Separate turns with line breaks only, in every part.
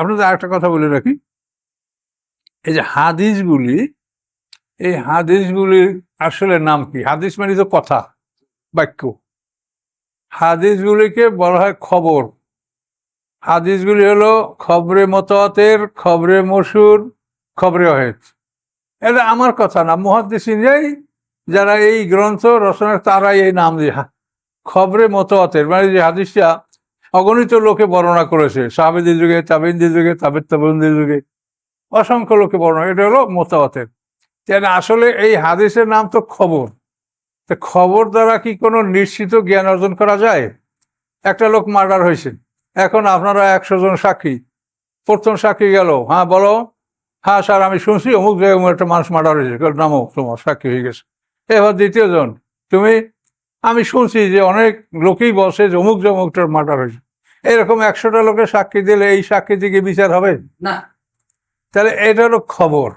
আপনাদের আরেকটা কথা বলে রাখি। এই যে হাদিসগুলি, এই হাদিসগুলির আসলে নাম কি? হাদিস মানে তো কথা, বাক্য। হাদিসগুলিকে বলা হয় খবর। হাদিসগুলি হলো খবরে মতওয়াতের খবরে মসুর খবরে অহেদ। এটা আমার কথা না, মুহাদ্দিসিনরাই যারা এই গ্রন্থ রচনা তারাই এই নাম দিয়ে, খবরে মতওয়াতের মানে যে হাদিসটা অগণিত লোকে বর্ণনা করেছে। সাহাবেদের যুগে, তাবিনদের যুগে তাবেদ তাবিনদের যুগে। অসংখ্য লোকে বর্ণনা এটা হলো মোতাবাতের আসলে এই হাদিসের নাম তো খবর। তো খবর দ্বারা কি কোনো নিশ্চিত জ্ঞান অর্জন করা যায়? একটা লোক মার্ডার হয়েছে। এখন আপনারা একশো জন সাক্ষী। প্রথম সাক্ষী গেল। হ্যাঁ বলো। হ্যাঁ স্যার, আমি শুনছি। অমুক জায়গায় একটা মানুষ মার্ডার হয়েছে। নামো, তোমার সাক্ষী হয়ে গেছে। এবার দ্বিতীয় জন, তুমি আমি শুনছি যে অনেক লোকেই বসে অমুক যে অমুকটার মার্ডার হয়েছে। এরকম একশোটা লোকের সাক্ষী দিলে এই সাক্ষী থেকে বিচার হবে?
না।
তাহলে এটা হলো খবর।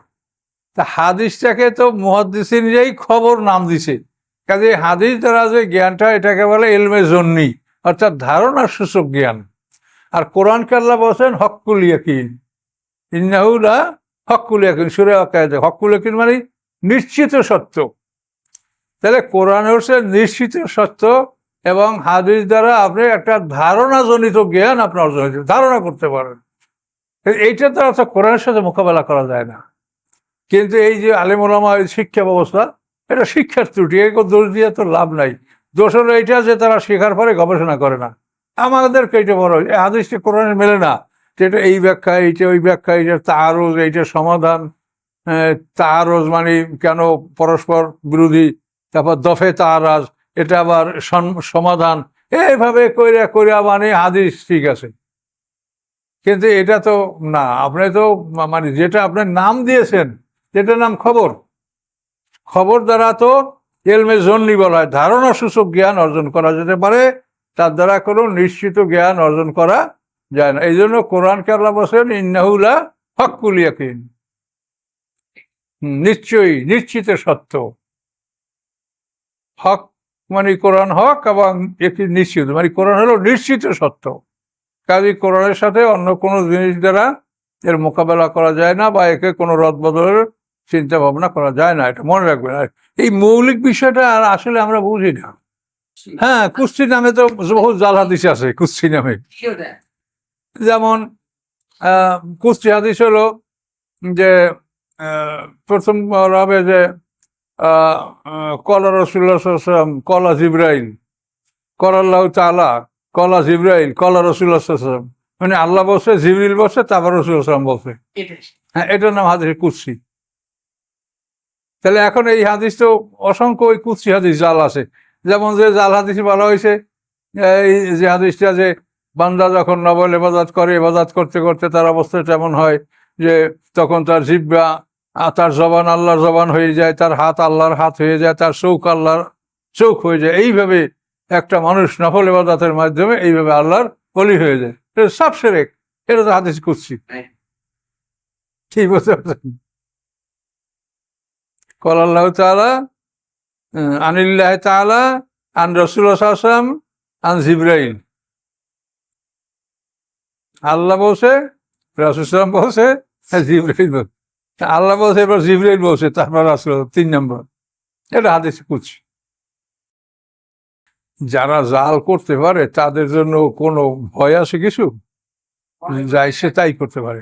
তা হাদিসটাকে তো মুহাদ্দিসিন যেই খবর নাম দিছে কাজে হাদিস দ্বারা যে জ্ঞানটা এটাকে বলে এলমে জন্নি অর্থাৎ ধারণার সূচক জ্ঞান। আর কোরআন কাল্লা বলছেন হকুল ইয়াকিন। ইন্নাহুলা হকুল ইয়াকিন সুরে হকুল ইয়াকিন মানে নিশ্চিত সত্য। তাহলে কোরআন হচ্ছে নিশ্চিত সত্য এবং হাদিস দ্বারা আপনি একটা ধারণাজনিত জ্ঞান আপনি অর্জন হয়েছে, ধারণা করতে পারেন। এইটা তো অর্থাৎ কোরআনের সাথে মোকাবেলা করা যায় না। কিন্তু এই যে আলিমুলামা শিক্ষা ব্যবস্থা, এটা শিক্ষার ত্রুটি, এই দোষ দিয়ে তো লাভ নাই। দোষ হলো এইটা যে তারা শেখার পরে গবেষণা করে না। আমাদেরকে এইটা বড় হাদিসটা কোরআনে মেলে না যে এটা এই ব্যাখ্যা, এইটা ওই ব্যাখ্যা, এইটা তারজ, এইটা সমাধান তারজ মানে কেন পরস্পর বিরোধী তারপর দফে তারাজ, এটা আবার সমাধান। এইভাবে কইরা কইরা মানে হাদিস ঠিক আছে। কিন্তু এটা তো না, আপনি তো মানে যেটা আপনার নাম দিয়েছেন, যেটার নাম খবর? খবর দ্বারা তো এলমে জন্নি বলা হয়। ধারণা সূচক জ্ঞান অর্জন করা যেতে পারে, তার দ্বারা কোনো নিশ্চিত জ্ঞান অর্জন করা যায় না। এই জন্য কোরআন আল্লাহ বসেন ইন্নাহুলা হকুল ইয়াকিন। নিশ্চয়ই, নিশ্চিত সত্য। হক মানে কোরআন হক এবং একটি নিশ্চিত। মানে কোরআন হলো নিশ্চিত সত্য। কাজে কোরআনের সাথে অন্য কোনো জিনিস দ্বারা এর মোকাবেলা করা যায় না বা একে কোনো রদবদলের চিন্তা ভাবনা করা যায় না এটা মনে রাখবেন। আর এই মৌলিক বিষয়টা আর আসলে আমরা বুঝি না। হ্যাঁ কুস্তি নামে তো বহু জাল হাদিস আছে কুস্তি নামে। যেমন কুস্তি হাদিস হলো যে প্রথম হবে যে কলা রসুল্লাহাম কলা জিব্রাইল কলাল্লাহ তালা কলা জিব্রাইল কলা রসুল্লাহাম মানে আল্লাহ বসে জিবরিল বসে তারপর রসুল্লাহাম বসে হ্যাঁ এটার নাম হাদিস কুৎসি তাহলে এখন এই হাদিস তো অসংখ্য ওই কুৎসি হাদিস জাল আছে। যেমন যে জাল হাদিস বলা হয়েছে এই যে হাদিসটা যে বান্দা যখন নবল এবাদাত করে এবাদাত করতে করতে তার অবস্থা তেমন হয় যে তখন তার জিব্বা আহ, তার জবান আল্লাহর জবান হয়ে যায় তার হাত আল্লাহর হাত হয়ে যায় তার চোখ আল্লাহর চৌক হয়ে যায়। এইভাবে একটা মানুষ নফল এবাদাতের মাধ্যমে এইভাবে আল্লাহর বলি হয়ে যায়। এটা সব সেরেক। এটা তো হাদিস কুৎসি
হ্যাঁ।
ঠিক বুঝতে পারছেন? কল আল্লাহ তালা আনিল্লাহ তালা আন রসুল আসলাম আন জিব্রাইল। আল্লাহ বলছে রাসুলাম বলছে হ্যাঁ, জিব্রাইল বলছে। আল্লাহ বলছে এবার জিবরাইল বলছে তারপর আসলো তিন নম্বর। এটা হাদিস কুচি যারা জাল করতে পারে তাদের জন্য কোনো ভয় আছে কিছু? যাই সে তাই করতে পারে।